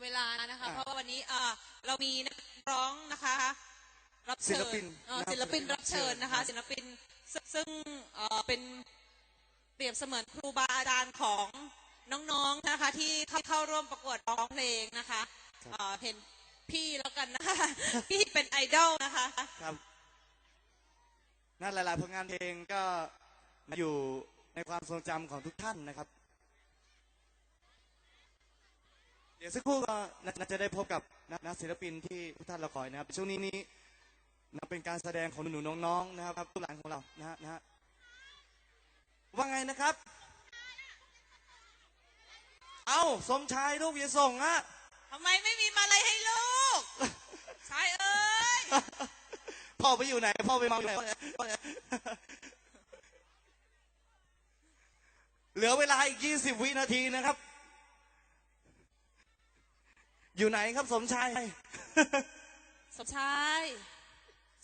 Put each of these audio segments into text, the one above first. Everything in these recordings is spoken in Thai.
ำเวลานะคะอะเพราะว่าวันนี้เอ่อเรามีนักร้องนะคะ รับเชิญศิลปินเอ่อนะครับศิลปินรับเชิญนะคะเชิญศิลปินซึ่งซึ่งเอ่อเป็นเปรียบเสมือนครูบาอาจารย์ของน้องๆนะคะ ที่เข้าเข้าร่วมประกวดร้องเพลงนะคะเอ่อเห็นพี่แล้วกันนะคะ พี่เป็นไอดอลนะคะ ครับนั่นหลาย ๆ ผลงานเพลงก็มาอยู่ในความทรงจำของทุกท่านนะครับ เดี๋ ยวสักครู่ก็น่าจะได้พบกับนักนักศิลปินที่ทุกท่านเราคอยนะครับช่วงนี้นี้นะเป็นการแสดงของหนูๆน้องๆนะครับทุกหลานของเรานะฮะนะฮะว่าไงนะครับ เอ้าสมชายลูกอย่าส่งฮะทำไมไม่มีมาอะไรให้ลูกชายเอ้ยพ่อไปอยู่ไหนพ่อไปเมาอยู่ไหนเหลือเวลาอีก 20 วินาทีนะครับ อยู่ไหนครับสมชาย สมชาย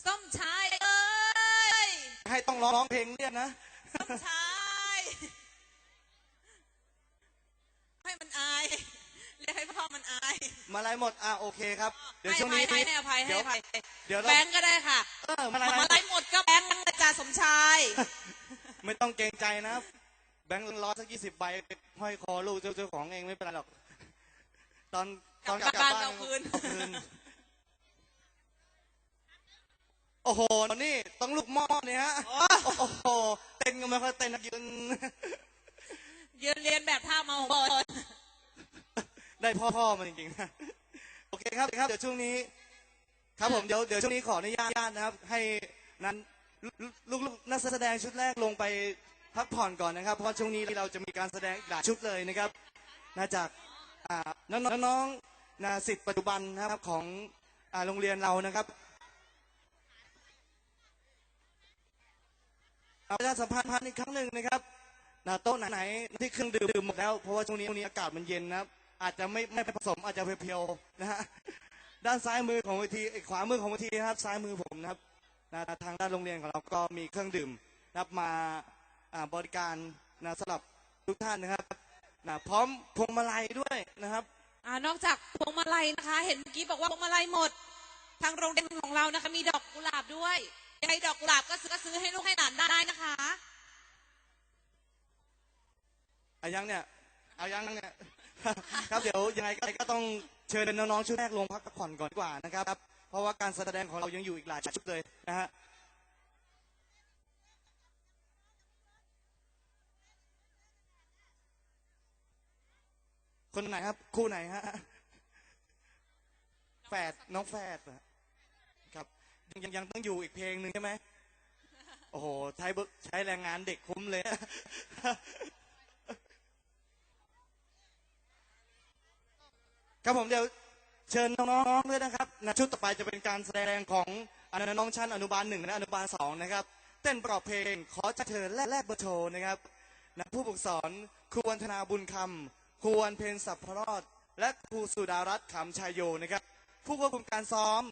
ส้มชายเอ้ยให้ต้องร้องเพลงเรียกนะส้มชายให้มันอายเรียกให้พ่อมันอายมาลายหมดอะโอเคครับเดี๋ยวให้ช่วงอภัยนี้ให้อภัยให้เดี๋ยวอภัยเดี๋ยวเราแบงก์ก็ได้ค่ะเออมาลายมาอะไรหมดก็แบงก์อาจารย์สมชายไม่ต้องเกรงใจนะครับแบงค์ร้อยสักยี่สิบใบห้อยคอลูกเจ้าเจ้าของเองไม่เป็นไรหรอก ตอน ตอนกลับกลับบ้านบ้านเอาคืนเอาคืน โอ้โห นี่ต้องลูกหม้อเนี่ยฮะ โอ้โห เต้นก็ไม่ค่อยเต้นนะยืน ยืนเรียนแบบท่าเมาบอลได้พ่อพ่อมาจริงๆนะโอเคครับครับ เดี๋ยวช่วงนี้ ครับผม เดี๋ยวเดี๋ยวช่วงนี้ขออนุญาตนะครับ ให้นั้นลูกลูกนักแสดงชุดแรกลงไปพักผ่อนก่อนนะครับ เพราะว่าช่วงนี้เราจะมีการแสดงอีกหลายชุดเลยนะครับนาจากอ่าน้องๆ น้องๆนาสิทธิ์ปัจจุบันนะครับของอโรงเรียนเรานะครับเอาประชาสัมพันธ์อีกครั้งหนึ่งนะครับนะโต๊ะไหนที่เครื่องดื่มหมดแล้วเพราะว่าช่วงนี้ช่วงนี้อากาศมันเย็นนะครับ อาจจะไม่ไม่ผสมอาจจะเพียวๆนะฮะด้านซ้ายมือของเวทีขวามือของเวทีนะครับซ้ายมือผมนะครับนะทางด้านโรงเรียนของเราก็มีเครื่องดื่มนะครับมาบริการนะสำหรับทุกท่านนะครับนะพร้อมพวงมาลัยด้วยนะครับ นอกจากพวงมาลัยนะคะ เห็นเมื่อกี้บอกว่าพวงมาลัยหมด ทางโรงเรียนของเรานะคะ มีดอกกุหลาบด้วยยังไงดอกกุหลาบก็ซื้อก็ซื้อให้ลูกให้หลานได้นะคะเอายังเนี่ย เอายังเนี่ย ครับเดี๋ยวยังไงก็ต้องเชิญน้องๆชุดแรกลงพักผ่อนก่อนดีกว่านะครับ เพราะว่าการแสดงของเรายังอยู่อีกหลายชุดเลยนะฮะ คนไหนครับ คู่ไหนฮะแฝดน้องแฝดครับยังยังต้องอยู่อีกเพลงหนึ่งใช่ไหมโอ้โหใช้ใช้แรงงานเด็กคุ้มเลยครับผมเดี๋ยวเชิญน้องๆด้วยนะครับนะชุดต่อไปจะเป็นการแสดงของอนน้องชั้นอนุบาลหนึ่งและอนุบาลสองนะครับ เต้นประกอบเพลงขอจะเชิญแลกแลกเบอร์โทรนะครับนะผู้ฝึกสอนครูวันธนาบุญคำ ครูวันเพนสัพพรอด และครูสุดารัตน์ขำชายโยนะครับ ผู้ควบคุมการซ้อม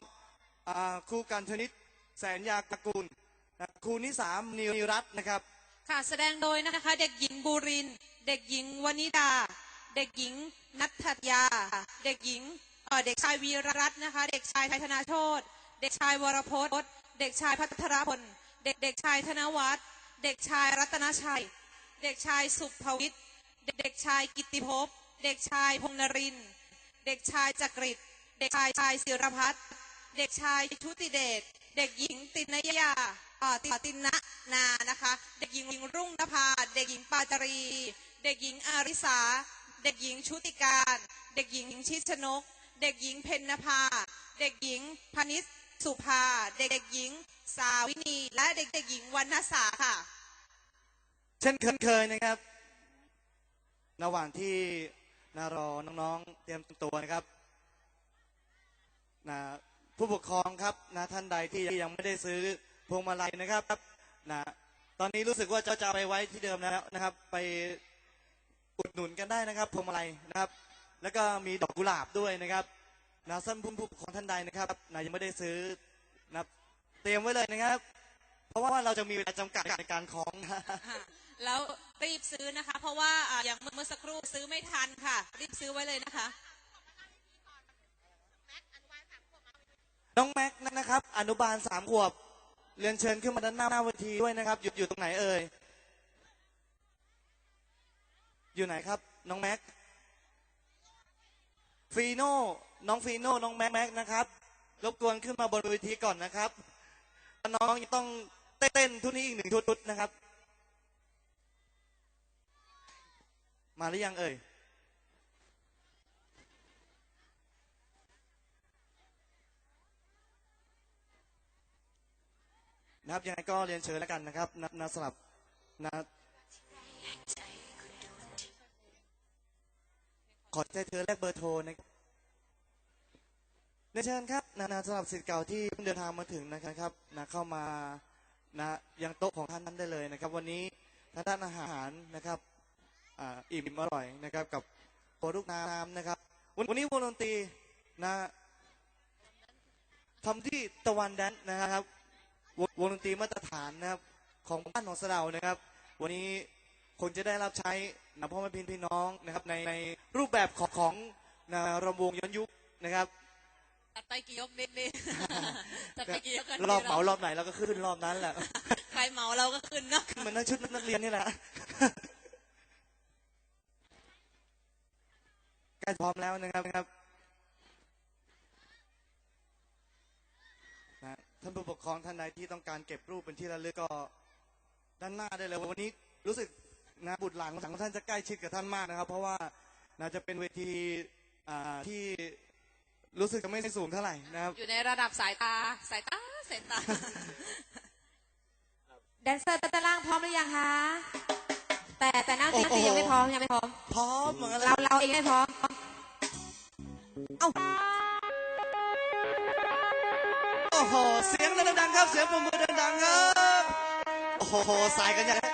อครูกันธนิตแสนยากกุลครูนิสามนิรัตน์นะครับ ค่ะแสดงโดยนะคะ เด็กหญิงบูริน เด็กหญิงวนิดา เด็กหญิงนัทยา เด็กหญิงเเด็กชายวีรรัตน์นะคะ เด็กชายไทยธนาโชตเด็กชายวรพจน์ เด็กชายพัทรพล เด็กเด็กชายธนวัฒน์ เด็กชายรัตนชัย เด็กชายสุภวิทย์ เด็กชายกิติภพ เด็กชายพงนริน เด็กชายจักริดเด็กชายชายศิรพัฒน์เด็กชายชุติเดช เด็กหญิงตินยาอ่าติตินะนานะคะ เด็กหญิงรุ่งนภา เด็กหญิงปาจารี เด็กหญิงอาริสา เด็กหญิงชุติการ เด็กหญิงชิดชนก เด็กหญิงเพนนภา เด็กหญิงพนิษสุภา เด็กหญิงสาวินี และเด็กเด็กหญิงวรรณสาค่ะ เช่นเคยนะครับ ระหว่างที่นารอน้องๆ เตรียมตัวนะครับนะผู้ปกครองครับนะท่านใดที่ยังไม่ได้ซื้อพวงมาลัยนะครับนะตอนนี้รู้สึกว่าจะจะไปไว้ที่เดิมแล้วนะครับ ไปอุดหนุนกันได้นะครับพวงมาลัยนะครับ แล้วก็มีดอกกุหลาบด้วยนะครับนะท่านผู้ปกครองท่านใดนะครับนะยังไม่ได้ซื้อนะครับเตรียมไว้เลยนะครับ เพราะว่าเราจะมีเวลาจำกัดในการคล้องนะอะแล้วรีบซื้อนะคะ เพราะว่าอ่าอย่างเมื่อสักครู่ซื้อไม่ทันค่ะ รีบซื้อไว้เลยนะคะ น้องแม็กซ์นะครับ อนุบาลสามขวบ เรียนเชิญขึ้นมาด้านหน้าเวทีด้วยนะครับ อยู่อยู่ตรงไหนเอ่ย อยู่ไหนครับ น้องแม็กซ์ฟีโน่น้องฟีโน่น้องแม็กแม็กซ์นะครับ รบกวนขึ้นมาบนเวทีก่อนนะครับน้องยังต้อง เต้นทุนี้อีกหนึ่งทุดนะครับ มาหรือยังเอ่ยนะครับยังไงก็เรียนเชิญแล้วกันนะครับนะนสำหรับนะขอใจเธอแลกเบอร์โทรนะเรียนเชิญครับนะนะสำหรับสิทธิ์เก่าที่เพิ่งเดินทางมาถึงนะครับนะเข้ามา นะยังโต๊ะของท่านนั้นได้เลยนะครับ วันนี้ทางด้านอาหารนะครับอ,อิ่มอร่อยนะครับ กับโคลูกน้ำนะครับ วันนี้วงดนตรีนะทำที่ตะวันแดนนะครับวงวงดนตรีมาตรฐานนะครับ ของบ้านของสะเดานะครับ วันนี้คงจะได้รับใช้นะพ่อแม่พี่พี่น้องนะครับในในรูปแบบของของนะรำวงย้อนยุคนะครับ จัดไปกี่ยกนิดนี่จัดไปกี่ยกกันรอบเหมารอบไหนเราก็ขึ้นรอบนั้นแหละใครเหมาเราก็ขึ้นเนาะเหมือนนักชุดนักเรียนนี่แหละใกล้พร้อมแล้วนะครับนะครับนะท่านผู้ปกครองท่านใดที่ต้องการเก็บรูปเป็นที่ระลึกก็ด้านหน้าได้เลยวันนี้รู้สึกนะบุตรหลานของท่านจะใกล้ชิดกับท่านมากนะครับ เพราะว่าน่าจะเป็นเวทีอ่าที่ รู้สึกจะไม่สูงเท่าไหร่นะครับ อยู่ในระดับสายตา สายตา สายตา แดนเซอร์ตะล่างพร้อมหรือยังคะ แต่แต่นั่งจริงโอ้โหยังไม่พร้อมยังไม่พร้อม พร้อมเหมือนกันเลยเราเราเองไม่พร้อม เอ้า โอ้โห เสียงดังๆครับ เสียงปรบมือดังๆครับ โอ้โห สายกันใหญ่เ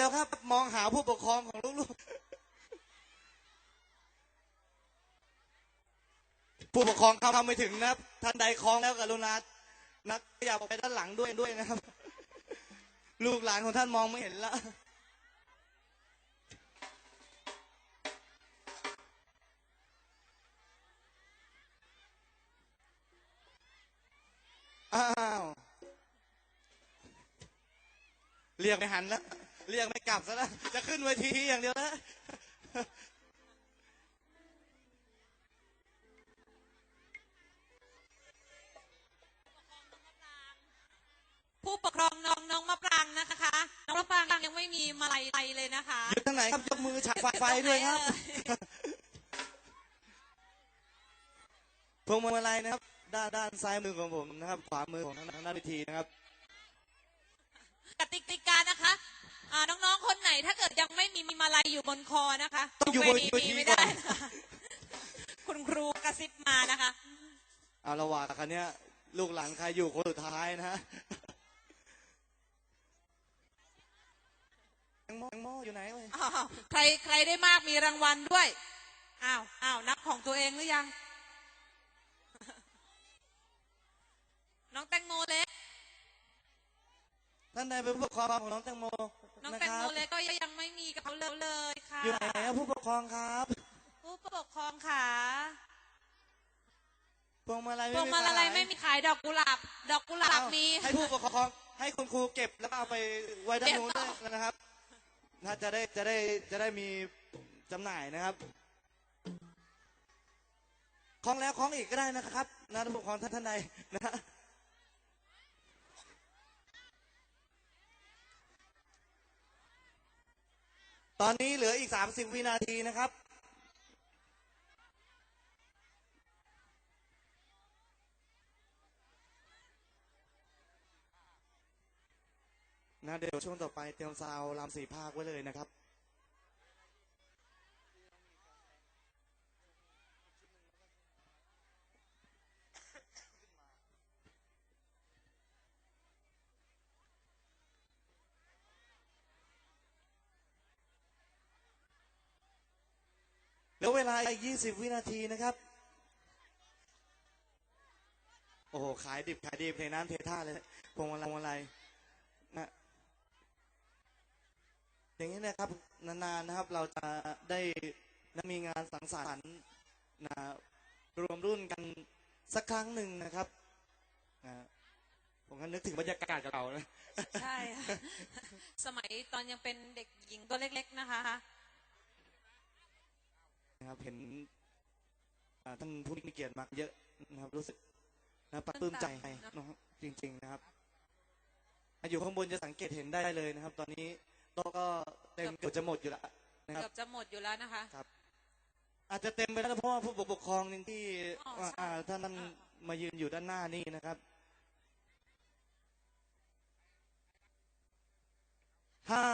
ร็วๆครับ มองหาผู้ปกครองของลูกๆ ผู้ปกครองเข้าไม่ถึงนะครับท่านใดคล้องแล้วกรุณานักอย่าออกไปด้านหลังด้วยด้วยนะครับ ลูกหลานของท่านมองไม่เห็นละอ้าว เรียกไม่หันแล้ว เรียกไม่กลับซะแล้วจะขึ้นเวทีอย่างเดียวแล้วผู้ปกครองน้องน้องมะปรางนะคะ น้องมะปรางยังไม่มีมาลัยไทยเลยนะคะอยู่ทางไหนครับยกมือฉายไฟไฟด้วยครับพวงมาลัยนะครับ ด้านด้านซ้ายมือของผมนะครับ ขวามือของทางด้านเวทีนะครับ กติกานะคะอ่าน้องๆ คนไหน ถ้าเกิดยังไม่มีมีมาลัยอยู่บนคอนะคะต้องอยู่บนเวเวทีทีไม่ก่อได้นนะคะคุณครูกระซิบมานะคะเอาระหว่างคันนี้ย ลูกหลานใครอยู่คนสุดท้ายนะฮะแตงโมแตงโมอยู่ไหนเว้ยอ้าวใครใครได้มากมีรางวัลด้วยอ้าวอ้าวนับของตัวเองหรือยัง น้องแตงโมเล็กท่านใดเป็นผู้ปกครองของน้องแตงโม น้องนะแตงครัโมบเล็กก็ยังไม่มีกับเขาเลยค่ะ อยู่ไหนครับผู้ปกครองครับผู้ปกครองค่ะพวงมาลัยพวงมาลัยไม่มีขายดอกกุหลาบ ดอกกุหลาบเอ้ามี ให้ผู้ปกครอง ให้คุณครูเก็บแล้วก็เอาไปไว้ด้านนู้นเก็ด้บวยต่อนะครับน่าจะได้จะได้จะได้มีจำหน่ายนะครับคล้องแล้วคล้องอีกก็ได้นะครับนะผู้ปกครองท่านท่านใดนะ ตอนนี้เหลืออีก30วินาทีนะครับ นะเดี๋ยวช่วงต่อไปเตรียมซาวรำสีภาคไว้เลยนะครับ แล้วเวลาอีก 20 วินาทีนะครับ โอ้โห ขายดิบขายดีเทน้ำเทท่าเลยพวงมาลัยพวงมาลัยนะอย่างนี้นะครับ นานๆนะครับ เราจะได้นะมีงานสังสรรค์นะรวมรุ่นกันสักครั้งหนึ่งนะครับนะผมก็นึกถึงบรรยากาศเก่าๆนะ ใช่ค่ะสมัยตอนยังเป็นเด็กหญิงตัวเล็ก ๆ นะคะ นะครับเห็นอ่าท่านผู้มีเกียรติมาเยอะนะครับ รู้สึกนะปลาปลื้มใจนะครับจริง ๆนะครับอะอยู่ข้างบนจะสังเกตเห็นได้เลยนะครับ ตอนนี้โต๊ะก็เต็มเกือบจะหมดอยู่แล้วนะครับเกือบจะหมดอยู่แล้วนะคะอาจจะเต็มไปแล้วนะเพราะว่าผู้ปกครองหนึ่งที่อ๋ออ่าใช่อ่าท่านนั้นมายืนอยู่ด้านหน้านี่นะครับห้า